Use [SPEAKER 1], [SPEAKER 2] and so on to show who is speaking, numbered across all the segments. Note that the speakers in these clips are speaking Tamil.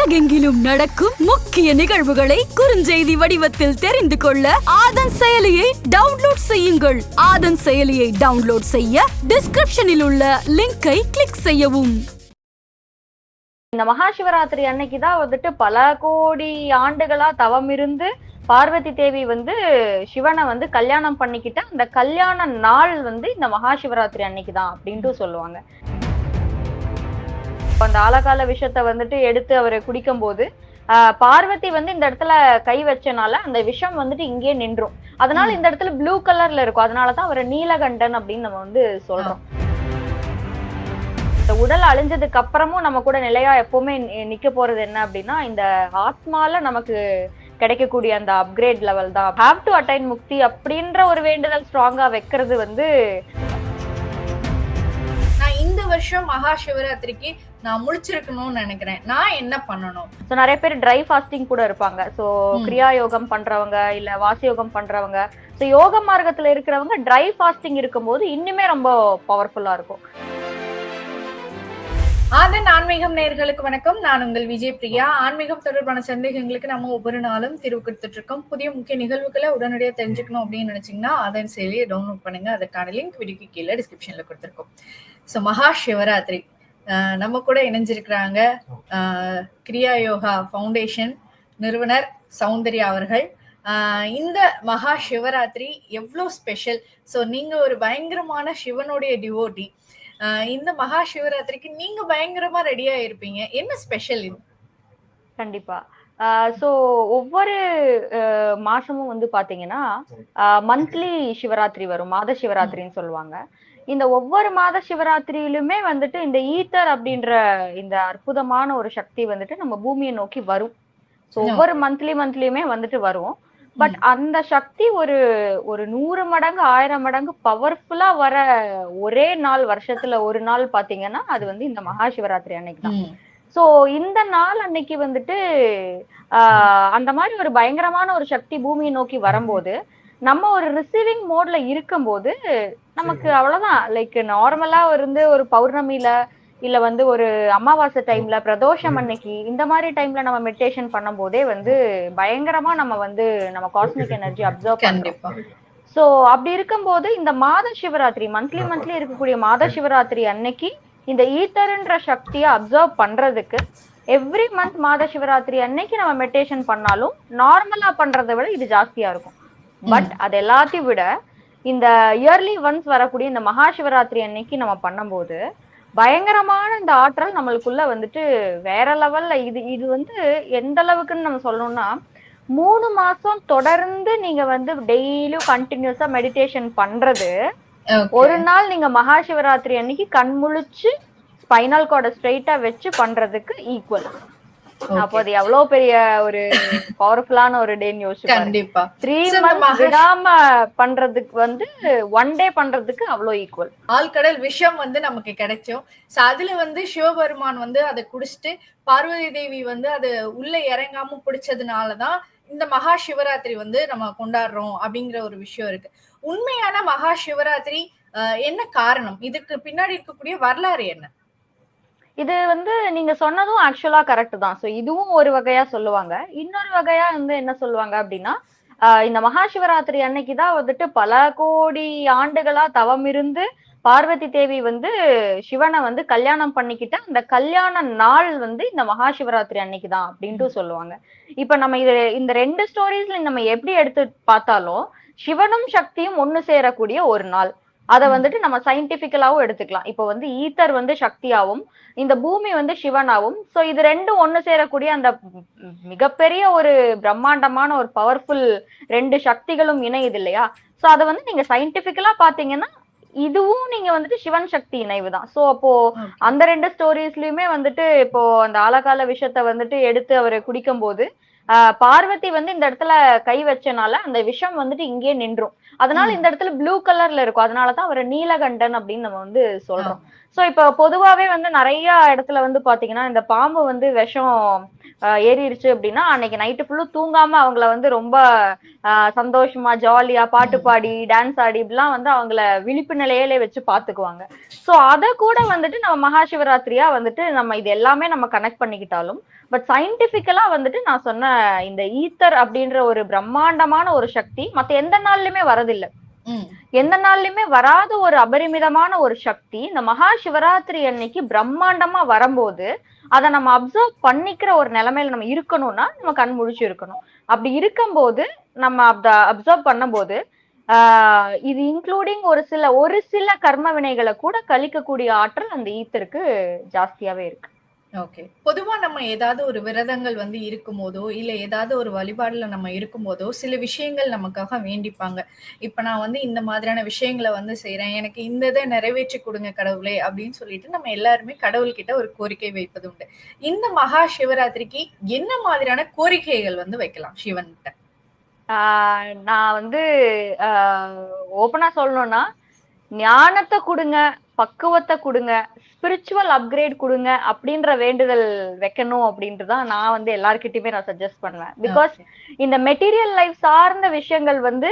[SPEAKER 1] உலகெங்கிலும் நடக்கும் முக்கிய நிகழ்வுகளை குறுஞ்செய்தி வடிவத்தில் தெரிந்து கொள்ள ஆதன் செயலியை டவுன்லோட் செய்யுங்கள். ஆதன் செயலியை டவுன்லோட் செய்ய டிஸ்கிரிப்ஷனில் உள்ள லிங்கை கிளிக் செய்யவும்.
[SPEAKER 2] இந்த மகாசிவராத்திரி அன்னைக்கு தான் வந்துட்டு பல கோடி ஆண்டுகளா தவம் இருந்து பார்வதி தேவி வந்து சிவனை வந்து கல்யாணம் பண்ணிக்கிட்ட அந்த கல்யாண நாள் வந்து இந்த மகாசிவராத்திரி அன்னைக்கு தான் அப்படின்ட்டு சொல்லுவாங்க. அந்த ஆலகால விஷத்தை வந்துட்டு எடுத்து அவர் குடிக்கும் போது பார்வதி வந்து இந்த இடத்துல கை வச்சனால அந்த விஷம் வந்துட்டு இங்கேயே நின்றும். அதனால இந்த இடத்துல ப்ளூ கலர்ல இருக்கும். அதனாலதான் அவரை நீலகண்டன் அப்படின்னு நம்ம வந்து சொல்றோம். இந்த உடல் அழிஞ்சதுக்கு அப்புறமும் நம்ம கூட நிலையா எப்பவுமே நிக்க போறது என்ன அப்படின்னா இந்த ஆத்மால நமக்கு கிடைக்கக்கூடிய அந்த அப்கிரேட் லெவல் தான். ஹாவ் டு அட்டைன் முக்தி அப்படின்ற ஒரு வேண்டுதல் ஸ்ட்ராங்கா வைக்கிறது வந்து
[SPEAKER 3] நான் இந்த வருஷம் மகா சிவராத்திரிக்கு நான் முழிச்சிருக்கணும்னு நினைக்கிறேன். நான் என்ன பண்ணணும்?
[SPEAKER 2] ஸோ நிறைய பேர் ட்ரை ஃபாஸ்டிங் கூட இருப்பாங்க. ஸோ கிரியா யோகம் பண்றவங்க இல்ல வாசி யோகம் பண்றவங்க. ஸோ யோக மார்க்கத்துல இருக்கிறவங்க ட்ரை ஃபாஸ்டிங் இருக்கும்போது இன்னுமே ரொம்ப பவர்ஃபுல்லா இருக்கும்.
[SPEAKER 3] ஆதன் ஆன்மீகம் நேயர்களுக்கு வணக்கம். நான் உங்கள் விஜய் பிரியா. ஆன்மீகம் தொடர்பான சந்தேகங்களுக்கு நம்ம ஒவ்வொரு நாளும் தீர்வு கொடுத்துட்டு இருக்கோம் புதிய முக்கிய நிகழ்வுகளை உடனடியாக தெரிஞ்சுக்கணும் அப்படின்னு நினைச்சீங்கன்னா ஆதன் செயலியை டவுன்லோட் பண்ணுங்க. அதற்கான லிங்க் வீடியோக்கு கீழே டிஸ்கிரிப்ஷன்ல கொடுத்துருக்கோம். ஸோ மகா சிவராத்திரி. நம்ம கூட இணைஞ்சிருக்கிறாங்க ஆஹ் கிரியா யோகா ஃபவுண்டேஷன் நிறுவனர் சௌந்தர்யா அவர்கள். ஆஹ் இந்த மகா சிவராத்திரி எவ்வளோ ஸ்பெஷல் ஸோ நீங்க ஒரு பயங்கரமான சிவனுடைய டிவோட்டி இந்த மகா சிவராத்திரிக்கு நீங்க பயங்கரமா ரெடியா இருப்பீங்க. என்ன ஸ்பெஷல் இது?
[SPEAKER 2] கண்டிப்பா. ஸோ ஒவ்வொரு அஹ், மாசமும் வந்து பாத்தீங்கன்னா மந்த்லி சிவராத்திரி வரும். மாத சிவராத்திரின்னு சொல்லுவாங்க. இந்த ஒவ்வொரு மாத சிவராத்திரியிலுமே வந்துட்டு இந்த ஈத்தர் அப்படின்ற இந்த அற்புதமான ஒரு சக்தி வந்துட்டு நம்ம பூமியை நோக்கி வரும். ஸோ ஒவ்வொரு மந்த்லி மந்த்லியுமே வந்துட்டு வரும். பட் அந்த சக்தி ஒரு ஒரு நூறு மடங்கு ஆயிரம் மடங்கு பவர்ஃபுல்லா வர ஒரே நாள் வருஷத்துல ஒரு நாள் பாத்தீங்கன்னா அது வந்து இந்த மகா சிவராத்திரி அன்னைக்கு தான். சோ இந்த நாள் அன்னைக்கு வந்துட்டு ஆஹ் அந்த மாதிரி ஒரு பயங்கரமான ஒரு சக்தி பூமியை நோக்கி வரும்போது நம்ம ஒரு ரிசீவிங் மோட்ல இருக்கும்போது நமக்கு அவ்வளவுதான். லைக் நார்மலா இருந்து ஒரு பௌர்ணமியில இல்ல வந்து ஒரு அமாவாசை டைம்ல பிரதோஷம் அன்னைக்கு இந்த மாதிரி டைம்ல நம்ம மெடிடேஷன் பண்ணும் போதே வந்து பயங்கரமா நம்ம வந்து நம்ம காஸ்மிக் எனர்ஜி அப்சர்வ்
[SPEAKER 3] கண்டிப்பா.
[SPEAKER 2] சோ அப்படி இருக்கும்போது இந்த மாத சிவராத்திரி மந்த்லி மந்த்லி இருக்கக்கூடிய மாத சிவராத்திரி அன்னைக்கு இந்த ஈத்தர்ன்ற சக்தியை அப்சர்வ் பண்றதுக்கு எவ்ரி மந்த் மாத சிவராத்திரி அன்னைக்கு நம்ம மெடிடேஷன் பண்ணாலும் நார்மலா பண்றதை விட இது ஜாஸ்தியா இருக்கும். பட் அது எல்லாத்தையும் விட இந்த இயர்லி ஒன்ஸ் வரக்கூடிய இந்த மகா சிவராத்திரி அன்னைக்கு நம்ம பண்ணும்போது பயங்கரமான இந்த ஆற்றல் நம்மளுக்குள்ள வந்துட்டு வேற லெவல்ல இது இது வந்து எந்த அளவுக்குன்னு நம்ம சொல்லணும்னா மூணு மாசம் தொடர்ந்து நீங்க வந்து டெய்லியும் கண்டினியூஸா மெடிடேஷன் பண்றது ஒரு நாள் நீங்க மகா சிவராத்திரி அன்னைக்கு கண் முழிச்சு ஸ்பைனல் கார்டை ஸ்ட்ரைட்டா வச்சு பண்றதுக்கு ஈக்குவல் அப்போ அது எவ்வளவு பெரிய ஒரு பவர்ஃபுல்லான ஒரு டேன்னு யோசிச்சு
[SPEAKER 3] கண்டிப்பா.
[SPEAKER 2] த்ரீ
[SPEAKER 3] மகா-
[SPEAKER 2] விடாம பண்றதுக்கு வந்து ஒன் டே பண்றதுக்கு அவ்வளோ ஈக்குவல்
[SPEAKER 3] ஆழ்கடல் விஷம் வந்து நமக்கு கிடைச்சோம் சோ அதுல வந்து சிவபெருமான் வந்து அதை குடிச்சிட்டு பார்வதி தேவி வந்து அது உள்ள இறங்காம பிடிச்சதுனாலதான் இந்த மகா சிவராத்திரி வந்து நம்ம கொண்டாடுறோம் அப்படிங்கிற ஒரு விஷயம் இருக்கு. உண்மையான மகா சிவராத்திரி என்ன காரணம்? இதுக்கு பின்னாடி இருக்கக்கூடிய வரலாறு என்ன?
[SPEAKER 2] இது வந்து நீங்க சொன்னதும் ஆக்சுவலா கரெக்ட் தான். ஸோ இதுவும் ஒரு வகையா சொல்லுவாங்க. இன்னொரு வகையா வந்து என்ன சொல்லுவாங்க அப்படின்னா இந்த மகா சிவராத்திரி அன்னைக்கு தான் வந்துட்டு பல கோடி ஆண்டுகளா தவம் இருந்து பார்வதி தேவி வந்து சிவனை வந்து கல்யாணம் பண்ணிக்கிட்ட அந்த கல்யாண நாள் வந்து இந்த மகா சிவராத்திரி அன்னைக்கு தான் அப்படின்ட்டு சொல்லுவாங்க. இப்ப நம்ம இது இந்த ரெண்டு ஸ்டோரிஸ்ல நம்ம எப்படி எடுத்து பார்த்தாலும் சிவனும் சக்தியும் ஒண்ணு சேரக்கூடிய ஒரு நாள். அதை வந்துட்டு நம்ம சயின்டிபிக்கலாவும் எடுத்துக்கலாம். இப்போ வந்து ஈத்தர் வந்து சக்தியாவும் இந்த பூமி வந்து சிவனாவும் சோ இது ரெண்டும் ஒண்ணு சேரக்கூடிய அந்த மிகப்பெரிய ஒரு பிரம்மாண்டமான ஒரு பவர்ஃபுல் ரெண்டு சக்திகளும் இணையுது இல்லையா? சோ அதை வந்து நீங்க சயின்டிபிக்கலா பாத்தீங்கன்னா இதுவும் நீங்க வந்துட்டு சிவன் சக்தி இணைவு தான் சோ அப்போ அந்த ரெண்டு ஸ்டோரிஸ்லயுமே வந்துட்டு இப்போ அந்த ஆலகால விஷத்தை வந்துட்டு எடுத்து அவர் குடிக்கும் போது பார்வதி வந்து இந்த இடத்துல கை வச்சனால அந்த விஷம் வந்துட்டு இங்கேயே நின்றும். அதனால இந்த இடத்துல ப்ளூ கலர்ல இருக்கும். அதனாலதான் அவரை நீலகண்டன் அப்படின்னு நம்ம வந்து சொல்றோம். சோ இப்ப பொதுவாவே வந்து நிறைய இடத்துல வந்து பாத்தீங்கன்னா இந்த பாம்பு வந்து விஷம் ஏறிடுச்சு அப்படின்னா அன்னைக்கு நைட்டு ஃபுல்லும் தூங்காம அவங்கள வந்து ரொம்ப ஆஹ் சந்தோஷமா ஜாலியா பாட்டு பாடி டான்ஸ் ஆடி இப்படிலாம் வந்து அவங்கள விழிப்பு நிலையிலே வச்சு பாத்துக்குவாங்க. சோ அத கூட வந்துட்டு நம்ம மகா சிவராத்திரியா வந்துட்டு நம்ம இது எல்லாமே நம்ம கனெக்ட் பண்ணிக்கிட்டாலும் பட் சயின்டிபிக்கலா வந்துட்டு நான் சொன்ன இந்த ஈத்தர் அப்படின்ற ஒரு பிரம்மாண்டமான ஒரு சக்தி மத்த எந்த நாள்லயுமே வரதில்லை. எந்த நாள்லயுமே வராத ஒரு அபரிமிதமான ஒரு சக்தி இந்த மகா சிவராத்திரி அன்னைக்கு பிரம்மாண்டமா வரும்போது அதை நம்ம அப்சர்வ் பண்ணிக்கிற ஒரு நிலைமையில நம்ம இருக்கணும்னா நம்ம கண் முழிச்சு இருக்கணும். அப்படி இருக்கும்போது நம்ம அத அப்சர்வ் பண்ணும்போது ஆஹ் இது இன்க்ளூடிங் ஒரு சில ஒரு சில கர்ம வினைகளை கூட கழிக்கக்கூடிய ஆற்றல் அந்த ஈத்தருக்கு ஜாஸ்தியாவே இருக்கு.
[SPEAKER 3] ஓகே பொதுவா நம்ம ஏதாவது ஒரு விரதங்கள் வந்து இருக்கும்போதோ இல்ல ஏதாவது ஒரு வழிபாடுல நம்ம இருக்கும்போதோ சில விஷயங்கள் நமக்காக வேண்டிப்பாங்க. இப்ப நான் வந்து இந்த மாதிரியான விஷயங்களை வந்து செய்றேன். எனக்கு இந்த இதை நிறைவேற்றி கொடுங்க கடவுளே அப்படின்னு சொல்லிட்டு நம்ம எல்லாருமே கடவுள்கிட்ட ஒரு கோரிக்கை வைப்பது உண்டு. இந்த மகா சிவராத்திரிக்கு என்ன மாதிரியான கோரிக்கைகள் வந்து வைக்கலாம் சிவன்கிட்ட?
[SPEAKER 2] ஆஹ் நான் வந்து ஓப்பனா சொல்லணும்னா ஞானத்தை கொடுங்க. பக்குவத்தை கொடுங்க ஸ்பிரிச்சுவல் அப்கிரேட் கொடுங்க அப்படின்ற வேண்டுதல் வைக்கணும் அப்படின்ட்டு தான் நான் வந்து எல்லார்கிட்டயுமே நான் சஜஸ்ட் பண்ணுவேன். பிகாஸ் இந்த மெட்டீரியல் லைஃப் சார்ந்த விஷயங்கள் வந்து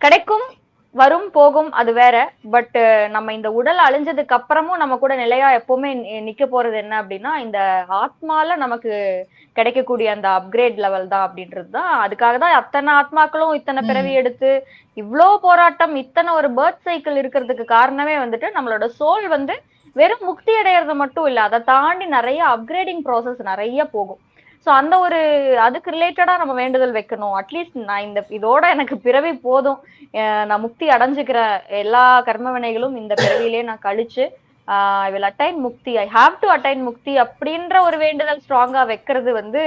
[SPEAKER 2] கிடைக்கும் வரும் போகும் அது வேற. பட் நம்ம இந்த உடல் அழிஞ்சதுக்கு அப்புறமும் நம்ம கூட நிலையா எப்பவுமே நிக்க போறது என்ன அப்படின்னா இந்த ஆத்மால நமக்கு கிடைக்கக்கூடிய அந்த அப்கிரேட் லெவல் தான் அப்படின்றது தான். அதுக்காக தான் அத்தனை ஆத்மாக்களும் இத்தனை. பிறவி எடுத்து இவ்ளோ போராட்டம் இத்தனை ஒரு பேர்த் சைக்கிள் இருக்கிறதுக்கு காரணமே வந்துட்டு நம்மளோட சோல் வந்து வெறும் முக்தி அடையிறது மட்டும் இல்ல அதை தாண்டி நிறைய அப்கிரேடிங் ப்ராசஸ் நிறைய போகும். சோ அந்த ஒரு அதுக்கு ரிலேட்டடா நம்ம வேண்டுதல் வைக்கணும். அட்லீஸ்ட் நான் இந்த இதோட எனக்கு பிறவி போதும். அஹ் நான் முக்தி அடைஞ்சுக்கிற எல்லா கர்ம வினைகளும் இந்த பிறவியிலே நான் கழிச்சு I will attain Mukti. I have to attain முக்தி அப்படின்ற ஒரு வேண்டுதல் ஸ்ட்ராங்கா வைக்கிறது வந்து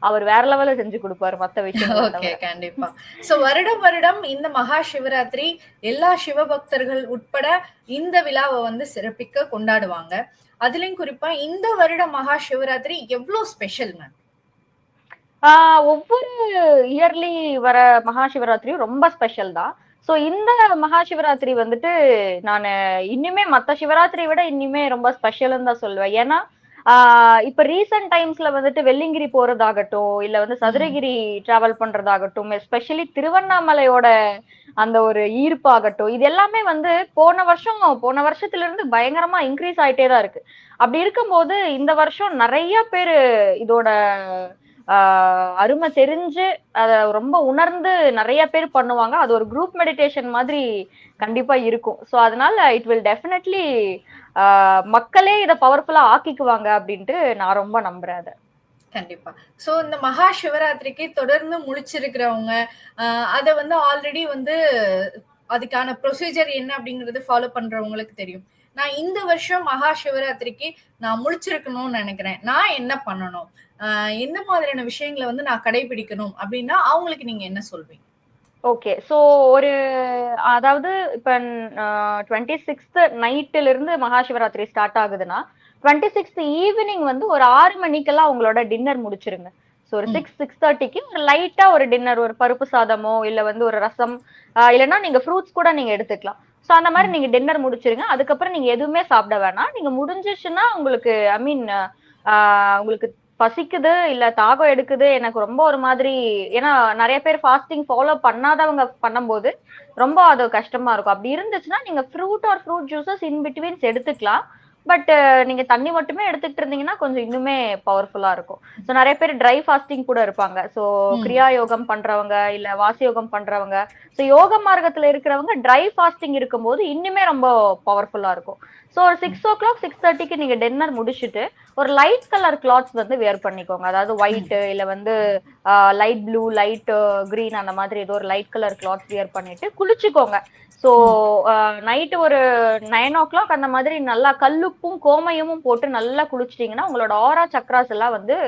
[SPEAKER 2] அவர் வேற லெவல்ல செஞ்சு கொடுப்பாரு மத்த விஷயம்
[SPEAKER 3] ஓகே கண்டிப்பா. சோ வருடம் வருடம் இந்த மகா சிவராத்திரி எல்லா சிவபக்தர்கள் உட்பட இந்த விழாவை வந்து சிறப்பிக்க கொண்டாடுவாங்க. அதுலயும் குறிப்பா இந்த வருட மகா சிவராத்திரி எவ்வளவு ஸ்பெஷல் மேம்
[SPEAKER 2] ஒவ்வொரு இயர்லி வர மகா சிவராத்திரியும் ரொம்ப ஸ்பெஷல் தான். சோ இந்த மகா சிவராத்திரி வந்துட்டு நான் இன்னுமே மத்த சிவராத்திரி விட இன்னுமே ரொம்ப ஸ்பெஷல்னு தான் சொல்லுவேன். ஏன்னா இப்ப ரீசெண்ட் டைம்ஸ்ல வந்துட்டு வெள்ளிங்கிரி போறதாகட்டும் இல்ல வந்து சதுரகிரி டிராவல் பண்றதாகட்டும் எஸ்பெஷலி திருவண்ணாமலையோட அந்த ஒரு ஈர்ப்பாகட்டும் இது எல்லாமே வந்து போன வருஷம் போன வருஷத்துல இருந்து பயங்கரமா இன்க்ரீஸ் ஆயிட்டே தான் இருக்கு. அப்படி இருக்கும்போது இந்த வருஷம் நிறைய பேரு இதோட அருமை தெரிஞ்சு அத ரொம்ப உணர்ந்து நிறைய பேர் பண்ணுவாங்க. அது ஒரு குரூப் மெடிடேஷன் மாதிரி கண்டிப்பா இருக்கும். சோ அதனால இட் வில் டெஃபினெட்லி மக்களே இத பவர்ஃபுல்லா ஆக்கிக்குவாங்க அப்படின்ட்டு நான் ரொம்ப நம்புறேன் அதை.
[SPEAKER 3] கண்டிப்பா. சோ இந்த மகா சிவராத்திரிக்கு தொடர்ந்து முழிச்சிருக்கிறவங்க ஆஹ் அத வந்து ஆல்ரெடி வந்து அதுக்கான ப்ரொசீஜர் என்ன அப்படிங்கறது ஃபாலோ பண்றவங்களுக்கு தெரியும். நான் இந்த வருஷம் மகா சிவராத்திரிக்கு நான் முழிச்சிருக்கணும்னு நினைக்கிறேன். நான் என்ன பண்ணணும்? எந்த மாதிரியான விஷயங்களை வந்து நான் கடைபிடிக்கணும் அப்படின்னா அவங்களுக்கு நீங்க என்ன சொல்வீங்க?
[SPEAKER 2] ஓகே. சோ ஒரு அதாவது இப்ப டுவெண்ட்டி சிக்ஸ்த் நைட்ல இருந்து மகா சிவராத்திரி ஸ்டார்ட் ஆகுதுன்னா டுவெண்ட்டி சிக்ஸ்த் ஈவினிங் வந்து ஒரு ஆறு மணிக்கெல்லாம் உங்களோட டின்னர் முடிச்சிருங்க. ஸோ ஒரு. சிக்ஸ் சிக்ஸ் தேர்ட்டிக்கு ஒரு லைட்டா ஒரு டின்னர் ஒரு பருப்பு சாதமோ இல்ல வந்து ஒரு ரசம் இல்லைன்னா நீங்க ஃப்ரூட்ஸ் கூட நீங்க எடுத்துக்கலாம். ஸோ அந்த மாதிரி நீங்க டின்னர் முடிச்சிருங்க. அதுக்கப்புறம் நீங்க எதுவுமே சாப்பிட வேணாம். நீங்க முடிஞ்சிச்சுன்னா உங்களுக்கு ஐ மீன் உங்களுக்கு பசிக்குது இல்ல தாகம் எடுக்குது எனக்கு ரொம்ப ஒரு மாதிரி ஏன்னா நிறைய பேர் ஃபாஸ்டிங் ஃபாலோ பண்ணாதவங்க பண்ணும்போது ரொம்ப அது கஷ்டமா இருக்கும். அப்படி இருந்துச்சுன்னா நீங்க fruit or fruit juices in betweens எடுத்துக்கலாம். பட் நீங்க தண்ணி மட்டுமே எடுத்துக்கிட்டு இருந்தீங்கன்னா கொஞ்சம் இன்னுமே பவர்ஃபுல்லா இருக்கும். ஸோ நிறைய பேர் ட்ரை ஃபாஸ்டிங் கூட இருப்பாங்க. ஸோ. கிரியா யோகம் பண்றவங்க இல்ல வாசி யோகம் பண்றவங்க ஸோ யோக மார்க்கத்துல இருக்கிறவங்க ட்ரை ஃபாஸ்டிங் இருக்கும்போது இன்னுமே ரொம்ப பவர்ஃபுல்லா இருக்கும். ஸோ ஒரு சிக்ஸ் ஓ கிளாக் சிக்ஸ் தேர்ட்டிக்கு நீங்க டின்னர் முடிச்சுட்டு ஒரு லைட் கலர் கிளாத்ஸ் வந்து வேர் பண்ணிக்கோங்க. அதாவது ஒயிட் இல்ல வந்து லைட் ப்ளூ லைட் கிரீன் அந்த மாதிரி ஏதோ ஒரு லைட் கலர் கிளாத்ஸ் வியர் பண்ணிட்டு குளிச்சுக்கோங்க. ஸோ நைட்டு ஒரு நைன் ஓ கிளாக் அந்த மாதிரி நல்லா கல்லுப்பும் கோமயமும் போட்டு நல்லா குளிச்சிட்டீங்கன்னா உங்களோட ஆரா சக்ராஸ் எல்லாம் வந்து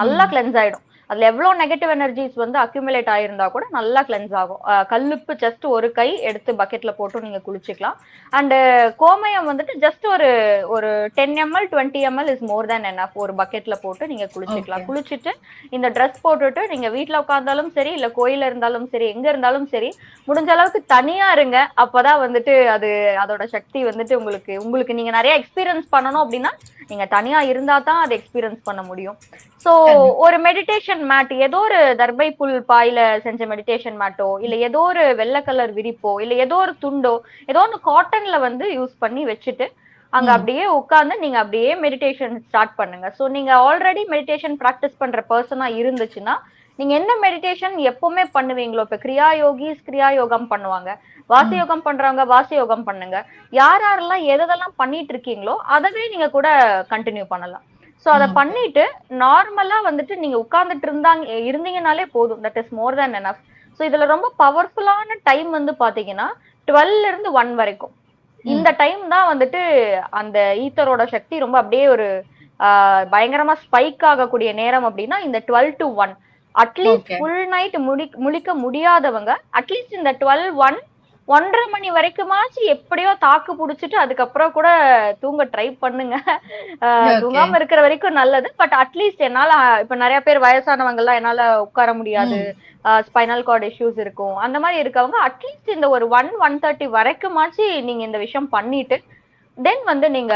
[SPEAKER 2] நல்லா. கிளென்ஸ் ஆயிடும். அதுல எவ்வளவு நெகட்டிவ் எனர்ஜிஸ் வந்து அக்யூமுலேட் ஆயிருந்தா கூட நல்லா கிளென்ஸ் ஆகும். கல்லுப்பு ஜஸ்ட் ஒரு கை எடுத்து பக்கெட்ல போட்டு நீங்க குளிச்சுக்கலாம். அண்ட் கோமயம் வந்துட்டு ஜஸ்ட் ஒரு ஒரு ten ml twenty ml is more than என்ன ஒரு பக்கெட்ல போட்டு நீங்க குளிச்சுக்கலாம். குளிச்சுட்டு இந்த ட்ரெஸ் போட்டுட்டு நீங்க வீட்ல உட்கார்ந்தாலும் சரி இல்ல கோயில்ல இருந்தாலும் சரி எங்க இருந்தாலும் சரி முடிஞ்ச அளவுக்கு தனியா இருங்க. அப்பதான் வந்துட்டு அது அதோட சக்தி வந்துட்டு உங்களுக்கு உங்களுக்கு நீங்க நிறைய எக்ஸ்பீரியன்ஸ் பண்ணணும் அப்படின்னா நீங்க தனியா இருந்தா தான் அதை எக்ஸ்பீரியன்ஸ் பண்ண முடியும். சோ
[SPEAKER 3] கண்டிப்பா.
[SPEAKER 2] ஒரு மெடிடேஷன் மேட் ஏதோ ஒரு தர்பை புல் பாயில செஞ்ச மெடிடேஷன் மேட்டோ இல்ல ஏதோ ஒரு வெள்ளை கலர் விரிப்போ இல்ல ஏதோ ஒரு துண்டோ ஏதோ ஒன்று காட்டன்ல வந்து யூஸ் பண்ணி வச்சுட்டு அங்க. அப்படியே உட்கார்ந்து நீங்க அப்படியே மெடிடேஷன் ஸ்டார்ட் பண்ணுங்க. சோ நீங்க ஆல்ரெடி மெடிடேஷன் பிராக்டிஸ் பண்ற பர்சனா இருந்துச்சுன்னா நீங்க என்ன மெடிடேஷன் எப்பவுமே பண்ணுவீங்களோ இப்ப கிரியா யோகிஸ் கிரியா யோகம் பண்ணுவாங்க. வாசி யோகம் பண்றவங்க வாசி யோகம் பண்ணுங்க. யார் யாரெல்லாம் எதெல்லாம் பண்ணிட்டு இருக்கீங்களோ அதவே நீங்க கூட கண்டினியூ பண்ணலாம். சோ அத. பண்ணிட்டு நார்மலா வந்துட்டு நீங்க உட்கார்ந்துட்டு இருந்தாங்க இருந்தீங்கனாலே போதும். That is more than enough so இதுல ரொம்ப பவர்ஃபுல்லான டைம் வந்து பாத்தீங்கன்னா டுவெல்ல இருந்து ஒன் வரைக்கும். இந்த டைம் தான் வந்துட்டு அந்த ஈத்தரோட சக்தி ரொம்ப அப்படியே ஒரு பயங்கரமா ஸ்பைக் ஆகக்கூடிய நேரம் அப்படின்னா இந்த twelve to one at least. Full night முடி முழிக்க முடியாதவங்க அட்லீஸ்ட் இந்த டுவெல் ஒன் ஒன்றரை மணி வரைக்குமாச்சு எப்படியோ தாக்கு புடிச்சிட்டு அதுக்கப்புறம் கூட தூங்க ட்ரை பண்ணுங்க. தூங்காம இருக்கிற வரைக்கும் நல்லது. பட் அட்லீஸ்ட் என்னால இப்ப நிறைய பேர் வயசானவங்க எல்லாம் என்னால உட்கார முடியாது. ஸ்பைனல் கார்டு இஷ்யூஸ் இருக்கும். அந்த மாதிரி இருக்கவங்க அட்லீஸ்ட் இந்த ஒரு ஒன் ஒன் தேர்ட்டி வரைக்குமாச்சு நீங்க இந்த விஷயம் பண்ணிட்டு தென் வந்து நீங்க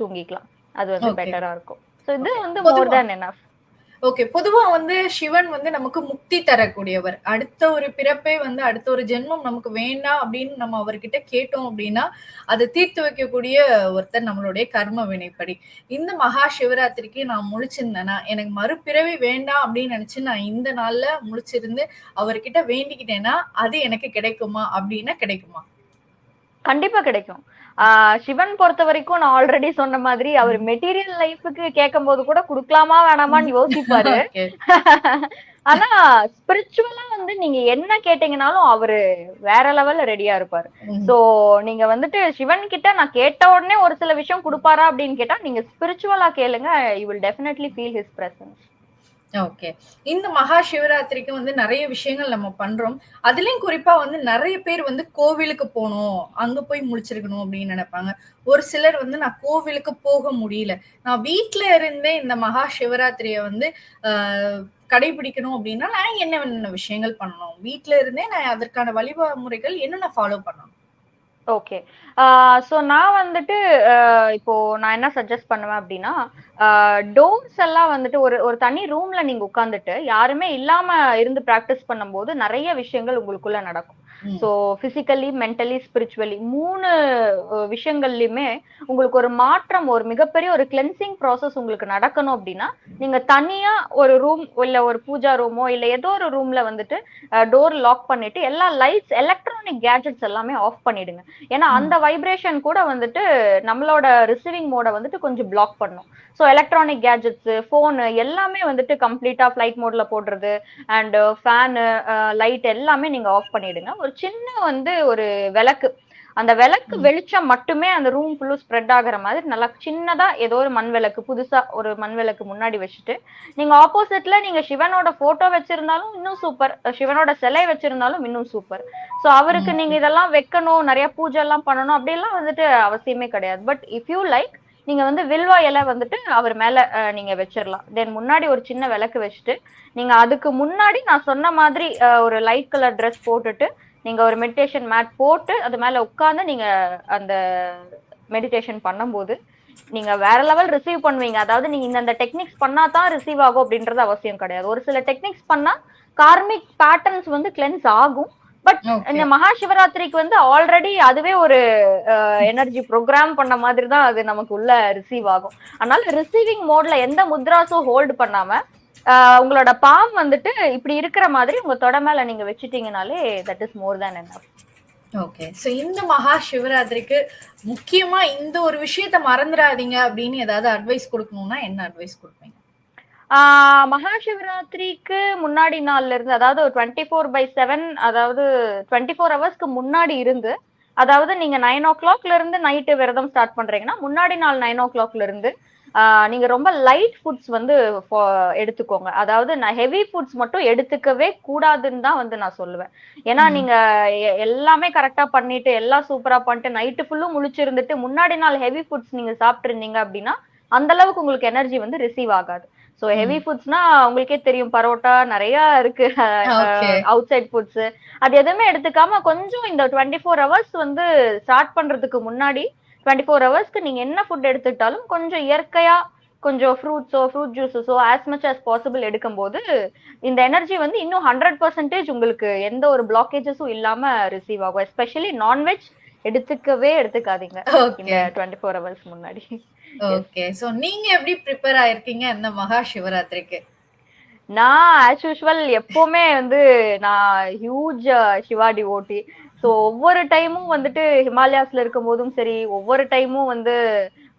[SPEAKER 2] தூங்கிக்கலாம். அது வந்து. பெட்டரா இருக்கும். சோ இது வந்து மோர் தேன் எனஃப்
[SPEAKER 3] ஓகே பொதுவா வந்து சிவன் வந்து நமக்கு முக்தி தரக்கூடியவர். அடுத்த ஒரு பிறப்பே வந்து அடுத்த ஒரு ஜென்மம் நமக்கு வேண்டாம் அப்படின்னு நம்ம அவர்கிட்ட கேட்டோம் அப்படின்னா அதை தீர்த்து வைக்கக்கூடிய ஒருத்தர் நம்மளுடைய கர்ம வினைப்படி. இந்த மகா சிவராத்திரிக்கு நான் முழிச்சிருந்தேன்னா எனக்கு மறுபிறவி வேண்டாம் அப்படின்னு நினைச்சு நான் இந்த நாள்ல முழிச்சிருந்து அவர்கிட்ட வேண்டிக்கிட்டேன்னா அது எனக்கு கிடைக்குமா அப்படின்னா கிடைக்குமா?
[SPEAKER 2] கண்டிப்பா கிடைக்கும். சிவன் பொறுத்த வரைக்கும் நான் ஆல்ரெடி சொன்ன மாதிரி அவர் மெட்டீரியல் லைஃபுக்கு கேட்கும் போது கூட குடுக்கலாமா வேணாமான்னு யோசிப்பாரு. ஆனா ஸ்பிரிச்சுவலா வந்து நீங்க என்ன கேட்டீங்கனாலும் அவரு வேற லெவல்ல ரெடியா இருப்பாரு. சோ நீங்க வந்துட்டு சிவன் கிட்ட நான் கேட்ட உடனே ஒரு சில விஷயம் கொடுப்பாரா அப்படின்னு கேட்டா நீங்க ஸ்பிரிச்சுவலா கேளுங்க you will definitely feel his presence
[SPEAKER 3] okay. இந்த மகா சிவராத்திரிக்கு வந்து நிறைய விஷயங்கள் நம்ம பண்றோம். அதுலயும் குறிப்பா வந்து நிறைய பேர் வந்து கோவிலுக்கு போகணும் அங்க போய் முழிச்சிருக்கணும் அப்படின்னு நினைப்பாங்க. ஒரு சிலர் வந்து நான் கோவிலுக்கு போக முடியல. நான் வீட்டுல இருந்தே இந்த மகா சிவராத்திரிய வந்து ஆஹ், கடைபிடிக்கணும் அப்படின்னா நான் என்னென்ன விஷயங்கள் பண்ணணும்? வீட்டுல இருந்தே நான் அதற்கான வழிமுறைகள் என்னென்ன ஃபாலோ பண்ணணும்?
[SPEAKER 2] ஓகே ஸோ uh, நான் வந்துட்டு ஆஹ் இப்போ நான் என்ன சஜஸ்ட் பண்ணுவேன் அப்படின்னா uh, டோர்ஸ் எல்லாம் வந்துட்டு ஒரு ஒரு தனி ரூம்ல நீங்க உட்காந்துட்டு யாருமே இல்லாம இருந்து ப்ராக்டிஸ் பண்ணும்போது நிறைய விஷயங்கள் உங்களுக்குள்ள நடக்கும். ஸோ பிசிக்கலி மென்டலி ஸ்பிரிச்சுவலி மூணு விஷயங்கள்லயுமே உங்களுக்கு ஒரு மாற்றம் ஒரு மிகப்பெரிய ஒரு கிளென்சிங் ப்ராசஸ் உங்களுக்கு நடக்கணும் அப்படின்னா நீங்க தனியா ஒரு ரூம் இல்ல ஒரு பூஜா ரூமோ இல்ல ஏதோ ஒரு ரூம்ல வந்துட்டு டோர் லாக் பண்ணிட்டு எல்லா லைட்ஸ் எலக்ட்ரானிக் கேஜெட்ஸ் எல்லாமே ஆஃப் பண்ணிடுங்க. ஏன்னா. அந்த வைப்ரேஷன் கூட வந்துட்டு நம்மளோட ரிசீவிங் மோட வந்துட்டு கொஞ்சம் பிளாக் பண்ணும். ஸோ எலக்ட்ரானிக் கேஜெட்ஸ் ஃபோனு எல்லாமே வந்துட்டு கம்ப்ளீட்டா ஃபிளைட் மோட்ல போடுறது அண்ட் ஃபேனு லைட் எல்லாமே நீங்க ஆஃப் பண்ணிடுங்க. ஒரு சின்ன வந்து ஒரு விளக்கு. அந்த விளக்கு. வெளிச்சம் மட்டுமே அந்த ரூம் ஃபுல்லும் ஸ்ப்ரெட் ஆகுற மாதிரி நல்லா சின்னதா ஏதோ ஒரு மண் விளக்கு புதுசா ஒரு மண் விளக்கு முன்னாடி வச்சுட்டு நீங்க ஆப்போசிட்ல நீங்க சிவனோட போட்டோ வச்சிருந்தாலும் இன்னும் சூப்பர் சிவனோட சிலை வச்சிருந்தாலும் இன்னும் சூப்பர் சோ அவருக்கு. நீங்க இதெல்லாம் வைக்கணும் நிறைய பூஜை எல்லாம் பண்ணணும் அப்படியெல்லாம் வந்துட்டு அவசியமே கிடையாது. பட் இஃப் யூ லைக் நீங்க வந்து வில்வா இலை வந்துட்டு அவர் மேல நீங்க வச்சிடலாம் தென் முன்னாடி ஒரு சின்ன விளக்கு வச்சுட்டு நீங்க அதுக்கு முன்னாடி நான் சொன்ன மாதிரி ஒரு லைட் கலர் Dress போட்டுட்டு நீங்க ஒரு மெடிடேஷன் மேட் போட்டு அது மேல உட்கார்ந்து நீங்க அந்த மெடிடேஷன் பண்ணும்போது நீங்க வேற லெவல் ரிசீவ் பண்ணுவீங்க. அதாவது நீங்க இந்த டெக்னிக்ஸ் பண்ணா தான் ரிசீவ் ஆகும் அப்படின்றது அவசியம் கிடையாது. ஒரு சில டெக்னிக்ஸ் பண்ணா கார்மிக் பேட்டர்ன்ஸ் வந்து கிளென்ஸ் ஆகும். பட். இந்த மகா சிவராத்திரிக்கு வந்து ஆல்ரெடி அதுவே ஒரு எனர்ஜி ப்ரோக்ராம் பண்ண மாதிரி தான் அது நமக்கு உள்ள ரிசீவ் ஆகும். அதனால ரிசீவிங் மோட்ல எந்த முத்ராஸும் ஹோல்டு பண்ணாம உங்களோட பாம் வந்துட்டு இப்படி இருக்கிற மாதிரி உங்க தொட மேல நீங்க வச்சுட்டீங்கனாலே தட் இஸ் மோர் தேன் என்ன
[SPEAKER 3] ஓகே சோ இந்த மகா சிவராத்திரிக்கு முக்கியமா இந்த ஒரு விஷயத்த மறந்துடாதீங்க அப்படின்னு ஏதாவது அட்வைஸ் கொடுக்கணும்னா என்ன அட்வைஸ் கொடுப்பீங்க?
[SPEAKER 2] மகா சிவராத்திரிக்கு முன்னாடி நாள்ல இருந்து அதாவது டுவெண்ட்டி ஃபோர் பை செவன் அதாவது டுவெண்ட்டி ஃபோர் ஹவர்ஸ்க்கு முன்னாடி இருந்து அதாவது நீங்க நைன் ஓ கிளாக்ல இருந்து நைட்டு விரதம் ஸ்டார்ட் பண்றீங்கன்னா முன்னாடி நாள் நைன் ஓ கிளாக்ல இருந்து நீங்க ரொம்ப லைட் ஃபுட்ஸ் வந்து எடுத்துக்கோங்க. அதாவது நான் ஹெவி ஃபுட்ஸ் மட்டும் எடுத்துக்கவே கூடாதுன்னு தான் வந்து நான் சொல்லுவேன். ஏன்னா. நீங்க எல்லாமே கரெக்டா பண்ணிட்டு எல்லாம் சூப்பரா பண்ணிட்டு நைட்டு ஃபுல்லும் முழிச்சிருந்துட்டு முன்னாடி நாள் ஹெவி ஃபுட்ஸ் நீங்க சாப்பிட்டுருந்தீங்க அப்படின்னா அந்த அளவுக்கு உங்களுக்கு எனர்ஜி வந்து ரிசீவ் ஆகாது. சோ ஹெவி ஃபுட்ஸ்னா உங்களுக்கே தெரியும் பரோட்டா நிறைய இருக்கு. அவுட் சைட் ஃபுட்ஸ் அது எதுவுமே எடுத்துக்காம கொஞ்சம் இந்த டுவெண்ட்டி ஃபோர் ஹவர்ஸ் வந்து ஸ்டார்ட் பண்றதுக்கு முன்னாடி டுவெண்ட்டி ஃபோர் ஹவர்ஸ்க்கு நீங்க என்ன ஃபுட் எடுத்துக்கிட்டாலும் கொஞ்சம் இயற்கையா கொஞ்சம் ஃப்ரூட்ஸோ ஃப்ரூட் ஜூஸஸோ ஆஸ் மச் as பாசிபிள் எடுக்கும்போது இந்த எனர்ஜி வந்து இன்னும் ஹண்ட்ரட் பர்சன்டேஜ் உங்களுக்கு எந்த ஒரு பிளாக்கேஜஸும் இல்லாம ரிசீவ் ஆகும். எஸ்பெஷலி நான்வெஜ் எடுத்துக்கவே எடுத்துக்காதீங்க இந்த டுவெண்ட்டி ஃபோர் ஹவர்ஸ் முன்னாடி.
[SPEAKER 3] ஓகே சோ நீங்க எப்படி ப்ரிப்பேர் ஆயிருக்கீங்க இந்த மகா சிவராத்திரிக்கு?
[SPEAKER 2] நான் ஆஸ் யூஷுவல் எப்பவுமே வந்து நான் ஹியூஜ் சிவா டிவோட்டி ஸோ ஒவ்வொரு டைமும் வந்துட்டு ஹிமாலயாஸ்ல இருக்கும் போதும் சரி ஒவ்வொரு டைமும் வந்து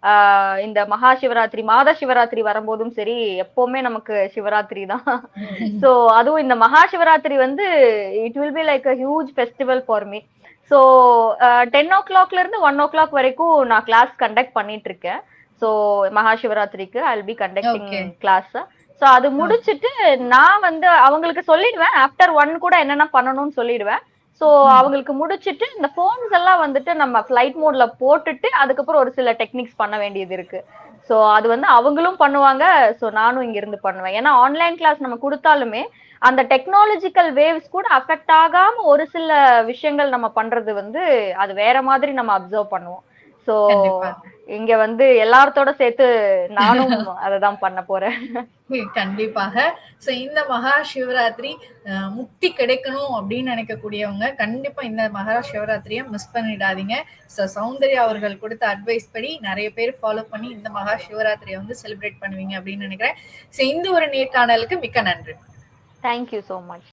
[SPEAKER 2] ஆஹ் இந்த மகா சிவராத்திரி மாத சிவராத்திரி வரும்போதும் சரி எப்பவுமே நமக்கு சிவராத்திரி தான். ஸோ அதுவும் இந்த மகா சிவராத்திரி வந்து it will be like a huge festival for me so ten ஓ கிளாக்ல இருந்து ஒன் ஓ கிளாக் வரைக்கும் நான் கிளாஸ் கண்டக்ட் பண்ணிட்டு இருக்கேன். ஸோ மகா சிவராத்திரிக்கு I be conducting. Class so அது முடிச்சிட்டு நான் வந்து அவங்களுக்கு சொல்லிடுவேன். ஆஃப்டர் ஒன் கூட என்னென்ன பண்ணணும்னு சொல்லிடுவேன். ஸோ அவங்களுக்கு முடிச்சிட்டு இந்த ஃபோன்ஸ் எல்லாம் வந்துட்டு நம்ம ஃப்ளைட் மோட்ல போட்டுட்டு அதுக்கப்புறம் ஒரு சில டெக்னிக்ஸ் பண்ண வேண்டியது இருக்கு. ஸோ அது வந்து அவங்களும் பண்ணுவாங்க. ஸோ நானும் இங்க இருந்து பண்ணுவேன். ஏன்னா ஆன்லைன் கிளாஸ் நம்ம கொடுத்தாலுமே அந்த டெக்னாலஜிக்கல் வேவ்ஸ் கூட அஃபெக்ட் ஆகாம ஒரு சில விஷயங்கள் நம்ம பண்றது வந்து அது வேற மாதிரி நம்ம அப்சர்வ் பண்ணுவோம்.
[SPEAKER 3] கண்டிப்பா.
[SPEAKER 2] இங்க வந்து எல்லார்த்தோட சேர்த்து நானும் அதை தான் பண்ண போறேன்.
[SPEAKER 3] கண்டிப்பாக. சோ இந்த மகா சிவராத்திரி முக்தி கிடைக்கணும் அப்படின்னு நினைக்கக்கூடியவங்க கண்டிப்பா இந்த மகா சிவராத்திரியை மிஸ் பண்ணிடாதீங்க. சோ சௌந்தர்யா அவர்கள் கொடுத்த அட்வைஸ் படி நிறைய பேர் ஃபாலோ பண்ணி இந்த மகா சிவராத்திரியை வந்து செலிப்ரேட் பண்ணுவீங்க அப்படின்னு நினைக்கிறேன். சோ இந்த ஒரு நேர்காணலுக்கு மிக்க நன்றி.
[SPEAKER 2] Thank you so much